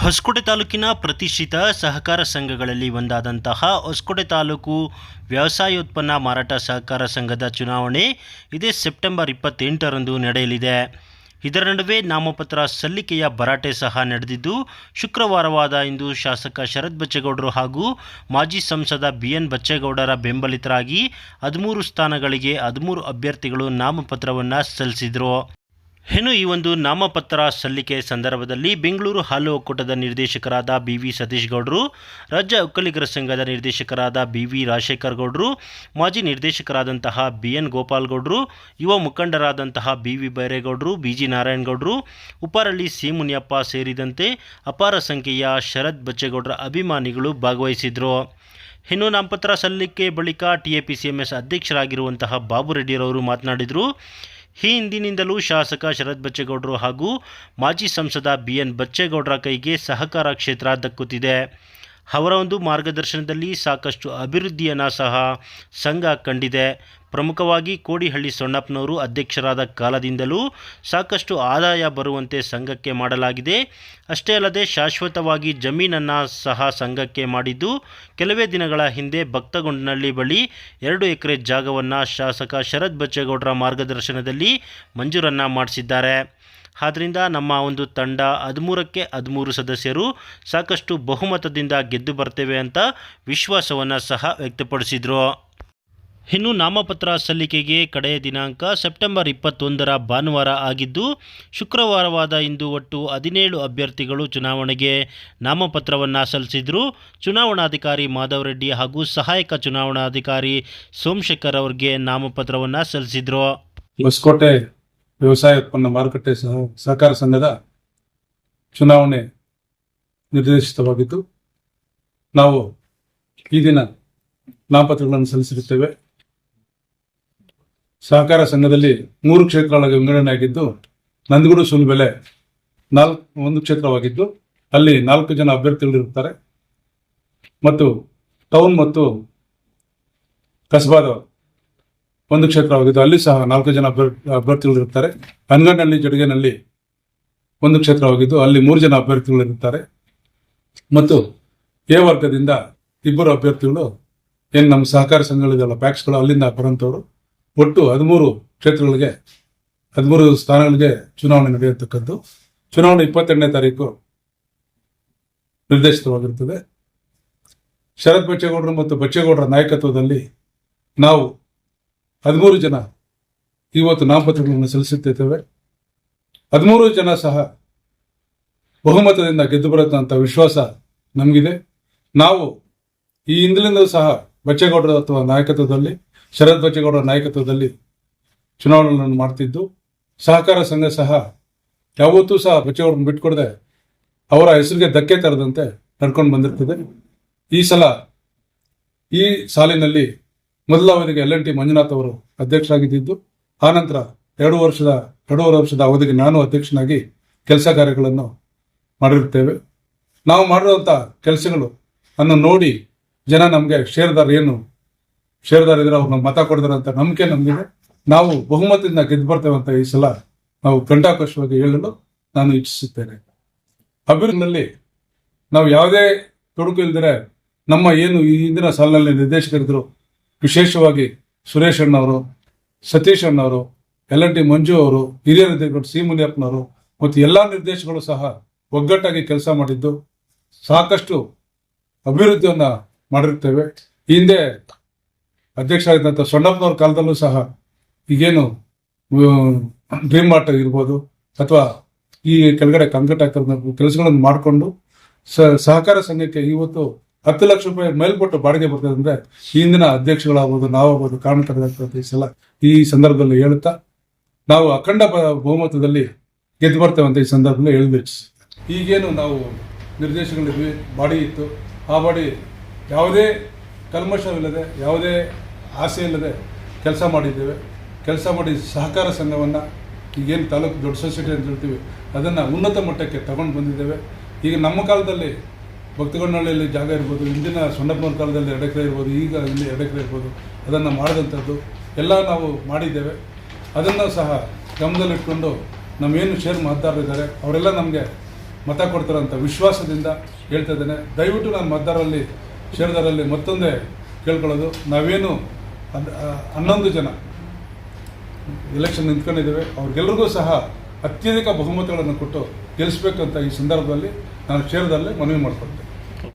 ಹೊಸಕೋಟೆ ತಾಲೂಕಿನ ಪ್ರತಿಷ್ಠಿತ ಸಹಕಾರ ಸಂಘಗಳಲ್ಲಿ ಒಂದಾದಂತಹ ಹೊಸಕೋಟೆ ತಾಲೂಕು ವ್ಯವಸಾಯೋತ್ಪನ್ನ ಮಾರಾಟ ಸಹಕಾರ ಸಂಘದ ಚುನಾವಣೆ ಇದೇ ಸೆಪ್ಟೆಂಬರ್ ಇಪ್ಪತ್ತೆಂಟರಂದು ನಡೆಯಲಿದೆ. ಇದರ ನಡುವೆ ನಾಮಪತ್ರ ಸಲ್ಲಿಕೆಯ ಭರಾಟೆ ಸಹ ನಡೆದಿದ್ದು, ಶುಕ್ರವಾರವಾದ ಇಂದು ಶಾಸಕ ಶರತ್ ಬಚ್ಚೇಗೌಡರು ಹಾಗೂ ಮಾಜಿ ಸಂಸದ ಬಿ ಎನ್ ಬಚ್ಚೇಗೌಡರ ಬೆಂಬಲಿತರಾಗಿ ಹದಿಮೂರು ಸ್ಥಾನಗಳಿಗೆ ಹದಿಮೂರು ಅಭ್ಯರ್ಥಿಗಳು ನಾಮಪತ್ರವನ್ನು ಸಲ್ಲಿಸಿದರು. ಇನ್ನು ಈ ಒಂದು ನಾಮಪತ್ರ ಸಲ್ಲಿಕೆ ಸಂದರ್ಭದಲ್ಲಿ ಬೆಂಗಳೂರು ಹಾಲು ಒಕ್ಕೂಟದ ನಿರ್ದೇಶಕರಾದ ಬಿ ವಿ ಸತೀಶ್ ಗೌಡರು ರಾಜ್ಯ ಒಕ್ಕಲಿಗರ ಸಂಘದ ನಿರ್ದೇಶಕರಾದ ಬಿ ವಿ ರಾಜಶೇಖರ್ ಗೌಡರು ಮಾಜಿ ನಿರ್ದೇಶಕರಾದಂತಹ ಬಿ ಎನ್ ಗೋಪಾಲ್ ಗೌಡರು ಯುವ ಮುಖಂಡರಾದಂತಹ ಬಿ ವಿ ಬೈರೇಗೌಡರು ಬಿ ಜಿ ನಾರಾಯಣಗೌಡರು ಉಪಾರಳ್ಳಿ ಸಿ ಮುನಿಯಪ್ಪ ಸೇರಿದಂತೆ ಅಪಾರ ಸಂಖ್ಯೆಯ ಶರತ್ ಬಚ್ಚೇಗೌಡರ ಅಭಿಮಾನಿಗಳು ಭಾಗವಹಿಸಿದರು. ಇನ್ನು ನಾಮಪತ್ರ ಸಲ್ಲಿಕೆ ಬಳಿಕ T A P C M S ಅಧ್ಯಕ್ಷರಾಗಿರುವಂತಹ Babu ರೆಡ್ಡಿರವರು ಮಾತನಾಡಿದರು. ಈ ಹಿಂದಿನಿಂದಲೂ ಶಾಸಕ ಶರತ್ ಬಚ್ಚೇಗೌಡರು ಹಾಗೂ ಮಾಜಿ ಸಂಸದ ಬಿ ಎನ್ ಬಚ್ಚೇಗೌಡರ ಕೈಗೆ ಸಹಕಾರ ಕ್ಷೇತ್ರ ದಕ್ಕುತ್ತಿದೆ. ಅವರ ಒಂದು ಮಾರ್ಗದರ್ಶನದಲ್ಲಿ ಸಾಕಷ್ಟು ಅಭಿವೃದ್ಧಿಯನ್ನು ಸಹ ಸಂಘ ಕಂಡಿದೆ. ಪ್ರಮುಖವಾಗಿ ಕೋಡಿಹಳ್ಳಿ ಸೊಣ್ಣಪ್ಪನವರು ಅಧ್ಯಕ್ಷರಾದ ಕಾಲದಿಂದಲೂ ಸಾಕಷ್ಟು ಆದಾಯ ಬರುವಂತೆ ಸಂಘಕ್ಕೆ ಮಾಡಲಾಗಿದೆ. ಅಷ್ಟೇ ಅಲ್ಲದೆ ಶಾಶ್ವತವಾಗಿ ಜಮೀನನ್ನು ಸಹ ಸಂಘಕ್ಕೆ ಮಾಡಿದ್ದು ಕೆಲವೇ ದಿನಗಳ ಹಿಂದೆ ಭಕ್ತಗೊಂಡನಹಳ್ಳಿ ಬಳಿ ಎರಡು ಎಕರೆ ಜಾಗವನ್ನು ಶಾಸಕ ಶರತ್ ಬಚ್ಚೇಗೌಡರ ಮಾರ್ಗದರ್ಶನದಲ್ಲಿ ಮಂಜೂರನ್ನು ಮಾಡಿಸಿದ್ದಾರೆ. ಆದ್ದರಿಂದ ನಮ್ಮ ಒಂದು ತಂಡ ಹದಿಮೂರಕ್ಕೆ ಹದಿಮೂರು ಸದಸ್ಯರು ಸಾಕಷ್ಟು ಬಹುಮತದಿಂದ ಗೆದ್ದು ಬರ್ತೇವೆ ಅಂತ ವಿಶ್ವಾಸವನ್ನು ಸಹ ವ್ಯಕ್ತಪಡಿಸಿದರು. ಇನ್ನು ನಾಮಪತ್ರ ಸಲ್ಲಿಕೆಗೆ ಕಡೆಯ ದಿನಾಂಕ ಸೆಪ್ಟೆಂಬರ್ ಇಪ್ಪತ್ತೊಂದರ ಭಾನುವಾರ ಆಗಿದ್ದು, ಶುಕ್ರವಾರವಾದ ಇಂದು ಒಟ್ಟು ಹದಿನೇಳು ಅಭ್ಯರ್ಥಿಗಳು ಚುನಾವಣೆಗೆ ನಾಮಪತ್ರವನ್ನು ಸಲ್ಲಿಸಿದರು. ಚುನಾವಣಾಧಿಕಾರಿ ಮಾಧವ್ ರೆಡ್ಡಿ ಹಾಗೂ ಸಹಾಯಕ ಚುನಾವಣಾಧಿಕಾರಿ ಸೋಮಶೇಖರ್ ಅವರಿಗೆ ನಾಮಪತ್ರವನ್ನು ಸಲ್ಲಿಸಿದರು. ವ್ಯವಸಾಯ ಉತ್ಪನ್ನ ಮಾರುಕಟ್ಟೆ ಸಹ ಸಹಕಾರ ಸಂಘದ ಚುನಾವಣೆ ನಿರ್ದೇಶಿತವಾಗಿದ್ದು, ನಾವು ಈ ದಿನ ನಾಮಪತ್ರಗಳನ್ನು ಸಲ್ಲಿಸಿರುತ್ತೇವೆ. ಸಹಕಾರ ಸಂಘದಲ್ಲಿ ಮೂರು ಕ್ಷೇತ್ರಗಳಾಗಿ ವಿಂಗಡಣೆ ಆಗಿದ್ದು ನಂದಗೂಡು ಸುಲ್ಬೆಲೆ ನಾಲ್ಕು ಒಂದು ಕ್ಷೇತ್ರವಾಗಿದ್ದು, ಅಲ್ಲಿ ನಾಲ್ಕು ಜನ ಅಭ್ಯರ್ಥಿಗಳಿರುತ್ತಾರೆ ಮತ್ತು ಟೌನ್ ಮತ್ತು ಕಸಬಾದ ಒಂದು ಕ್ಷೇತ್ರವಾಗಿದ್ದು ಅಲ್ಲಿ ಸಹ ನಾಲ್ಕು ಜನ ಅಭ್ಯರ್ಥಿ ಅಭ್ಯರ್ಥಿಗಳು ಇರುತ್ತಾರೆ ಹನಗಂಡಹಳ್ಳಿ ಜಡಗೇನಲ್ಲಿ ಒಂದು ಕ್ಷೇತ್ರವಾಗಿದ್ದು ಅಲ್ಲಿ ಮೂರು ಜನ ಅಭ್ಯರ್ಥಿಗಳು ಇರುತ್ತಾರೆ ಮತ್ತು ಎ ವರ್ಗದಿಂದ ಇಬ್ಬರು ಅಭ್ಯರ್ಥಿಗಳು ಏನು ನಮ್ಮ ಸಹಕಾರ ಸಂಘಗಳಿದೆಲ್ಲ ಪ್ಯಾಕ್ಸ್ಗಳು ಅಲ್ಲಿಂದ ಬರೋಂಥವ್ರು ಒಟ್ಟು ಹದಿಮೂರು ಕ್ಷೇತ್ರಗಳಿಗೆ, ಹದಿಮೂರು ಸ್ಥಾನಗಳಿಗೆ ಚುನಾವಣೆ ನಡೆಯತಕ್ಕದ್ದು. ಚುನಾವಣೆ ಇಪ್ಪತ್ತೆರಡನೇ ತಾರೀಕು ನಿರ್ದೇಶಿತವಾಗಿರುತ್ತದೆ ಶರತ್ ಬಚ್ಚೇಗೌಡರು ಮತ್ತು ಬಚ್ಚೇಗೌಡರ ನಾಯಕತ್ವದಲ್ಲಿ ನಾವು ಹದಿಮೂರು ಜನ ಇವತ್ತು ನಾಮಪತ್ರಗಳನ್ನು ಸಲ್ಲಿಸುತ್ತಿದ್ದೇವೆ. ಹದಿಮೂರು ಜನ ಸಹ ಬಹುಮತದಿಂದ ಗೆದ್ದು ಬರುತ್ತಂತ ವಿಶ್ವಾಸ ನಮಗಿದೆ. ನಾವು ಈ ಹಿಂದಿನಿಂದಲೂ ಸಹ ಬಚ್ಚೇಗೌಡರ ಅಥವಾ ನಾಯಕತ್ವದಲ್ಲಿ ಶರತ್ ಬಚ್ಚೇಗೌಡರ ನಾಯಕತ್ವದಲ್ಲಿ ಚುನಾವಣೆಗಳನ್ನು ಮಾಡ್ತಿದ್ದು. ಸಹಕಾರ ಸಂಘ ಸಹ ಯಾವತ್ತೂ ಸಹ ಬಚ್ಚೇಗೌಡರನ್ನು ಬಿಟ್ಕೊಡದೆ ಅವರ ಹೆಸರಿಗೆ ಧಕ್ಕೆ ತರದಂತೆ ನಡ್ಕೊಂಡು ಬಂದಿರ್ತದೆ. ಈ ಸಲ ಈ ಸಾಲಿನಲ್ಲಿ ಮೊದಲ ಅವಧಿಗೆ ಎಲ್ ಎನ್ ಟಿ ಮಂಜುನಾಥ್ ಅವರು ಅಧ್ಯಕ್ಷರಾಗಿದ್ದು ಆನಂತರ ಎರಡು ವರ್ಷದ, ಎರಡೂವರೆ ವರ್ಷದ ಅವಧಿಗೆ ನಾನು ಅಧ್ಯಕ್ಷನಾಗಿ ಕೆಲಸ ಕಾರ್ಯಗಳನ್ನು ಮಾಡಿರುತ್ತೇವೆ. ನಾವು ಮಾಡಿರುವಂಥ ಕೆಲಸಗಳು ಅನ್ನು ನೋಡಿ ಜನ ನಮಗೆ ಷೇರದಾರ ಏನು, ಷೇರ್ದಾರ್ ಇದ್ರೆ ಅವ್ರನ್ನ ಮತ ಕೊಡ್ತಾರೆ ಅಂತ ನಂಬಿಕೆ ನಮಗಿದೆ. ನಾವು ಬಹುಮತದಿಂದ ಗೆದ್ದು ಬರ್ತೇವೆ ಅಂತ ಈ ಸಲ ನಾವು ಕಂಠಾಕರ್ಷವಾಗಿ ಹೇಳಲು ನಾನು ಇಚ್ಛಿಸುತ್ತೇನೆ. ಅಭಿವೃದ್ಧಿನಲ್ಲಿ ನಾವು ಯಾವುದೇ ತೊಡಕು ಇಲ್ಲದರೆ ನಮ್ಮ ಏನು ಈ ಹಿಂದಿನ ಸಾಲಿನಲ್ಲಿ ನಿರ್ದೇಶಕರಿದ್ರು ವಿಶೇಷವಾಗಿ ಸುರೇಶ್ ಅಣ್ಣವರು, ಸತೀಶ್ ಅಣ್ಣವರು ಎಲ್ ಎನ್ ಟಿ ಮಂಜು ಅವರು ಹಿರಿಯ ನಿರ್ದೇಶಕರು ಸಿ ಮುನಿಯಪ್ಪನವರು ಮತ್ತು ಎಲ್ಲ ನಿರ್ದೇಶಕರು ಸಹ ಒಗ್ಗಟ್ಟಾಗಿ ಕೆಲಸ ಮಾಡಿದ್ದು ಸಾಕಷ್ಟು ಅಭಿವೃದ್ಧಿಯನ್ನು ಮಾಡಿರುತ್ತೇವೆ ಈ ಹಿಂದೆ ಅಧ್ಯಕ್ಷ ಆಗಿದ್ದಂಥ ಸೊಣ್ಣಪ್ಪನವ್ರ ಕಾಲದಲ್ಲೂ ಸಹ ಈಗೇನು ಡ್ರೀಮ್ ಮಾರ್ಟ್ ಇರ್ಬೋದು ಅಥವಾ ಈ ಕೆಳಗಡೆ ಕಂಕಟ್ ಕೆಲಸಗಳನ್ನು ಮಾಡಿಕೊಂಡು ಸಹಕಾರ ಸಂಘಕ್ಕೆ ಇವತ್ತು ಹತ್ತು ಲಕ್ಷ ರೂಪಾಯಿ ಮೇಲ್ಪಟ್ಟು ಬಾಡಿಗೆ ಬರ್ತದೆ ಅಂದ್ರೆ ಈ ಹಿಂದಿನ ಅಧ್ಯಕ್ಷಗಳಾಗ್ಬೋದು, ನಾವಾಗ್ಬೋದು ಕಾರಣ ಈ ಸಲ ಈ ಸಂದರ್ಭದಲ್ಲಿ ಹೇಳುತ್ತಾ, ನಾವು ಅಖಂಡ ಬಹುಮತದಲ್ಲಿ ಗೆದ್ದು ಬರ್ತೇವೆ ಅಂತ ಈ ಸಂದರ್ಭದಲ್ಲಿ ಹೇಳಬೇಕು ಈಗೇನು ನಾವು ನಿರ್ದೇಶನಗಳಿದ್ವಿ ಬಾಡಿ ಇತ್ತು. ಆ ಬಾಡಿ ಯಾವುದೇ ಕಲ್ಮಶವಿಲ್ಲದೆ, ಯಾವುದೇ ಆಸೆ ಇಲ್ಲದೆ ಕೆಲಸ ಮಾಡಿದ್ದೇವೆ. ಕೆಲಸ ಮಾಡಿ ಸಹಕಾರ ಸಂಘವನ್ನು, ಈಗೇನು ತಾಲೂಕು ದೊಡ್ಡ ಸೊಸೈಟಿ ಅಂತ ಹೇಳ್ತೀವಿ, ಅದನ್ನು ಉನ್ನತ ಮಟ್ಟಕ್ಕೆ ತಗೊಂಡು ಬಂದಿದ್ದೇವೆ. ಈಗ ನಮ್ಮ ಕಾಲದಲ್ಲಿ ಭಕ್ತಗೊಂಡಹಳ್ಳಿಯಲ್ಲಿ ಜಾಗ ಇರ್ಬೋದು, ಹಿಂದಿನ ಸೊಣ್ಣಪ್ಪನವ್ರ ಕಾಲದಲ್ಲಿ ಎಡಕ್ರೆ ಇರ್ಬೋದು, ಈಗ ಇಲ್ಲಿ ಎಡಕ್ರೆ ಇರ್ಬೋದು, ಅದನ್ನು ಮಾಡಿದಂಥದ್ದು ಎಲ್ಲ ನಾವು ಮಾಡಿದ್ದೇವೆ. ಅದನ್ನು ಸಹ ಗಮನದಲ್ಲಿಟ್ಕೊಂಡು ನಮ್ಮೇನು ಶೇರ್ ಮತದಾರರಿದ್ದಾರೆ ಅವರೆಲ್ಲ ನಮಗೆ ಮತ ಕೊಡ್ತಾರಂತ ವಿಶ್ವಾಸದಿಂದ ಹೇಳ್ತಾ ಇದ್ದೇನೆ. ದಯವಿಟ್ಟು ನಾನು ಮತದಾರರಲ್ಲಿ ಷೇರುದಾರರಲ್ಲಿ ಮತ್ತೊಂದೇ ಕೇಳ್ಕೊಳ್ಳೋದು. ನಾವೇನು ಹನ್ನೊಂದು ಜನ ಎಲೆಕ್ಷನ್ ನಿಂತ್ಕೊಂಡಿದ್ದೇವೆ. ಅವ್ರಿಗೆಲ್ರಿಗೂ ಸಹ ಅತ್ಯಧಿಕ ಬಹುಮತಗಳನ್ನು ಕೊಟ್ಟು ಗೆಲ್ಲಿಸ್ಬೇಕಂತ ಈ ಸಂದರ್ಭದಲ್ಲಿ ನಾನು ಕ್ಷೇತ್ರದಲ್ಲೇ ಮನವಿ ಮಾಡ್ಕೊಳ್ತೇನೆ.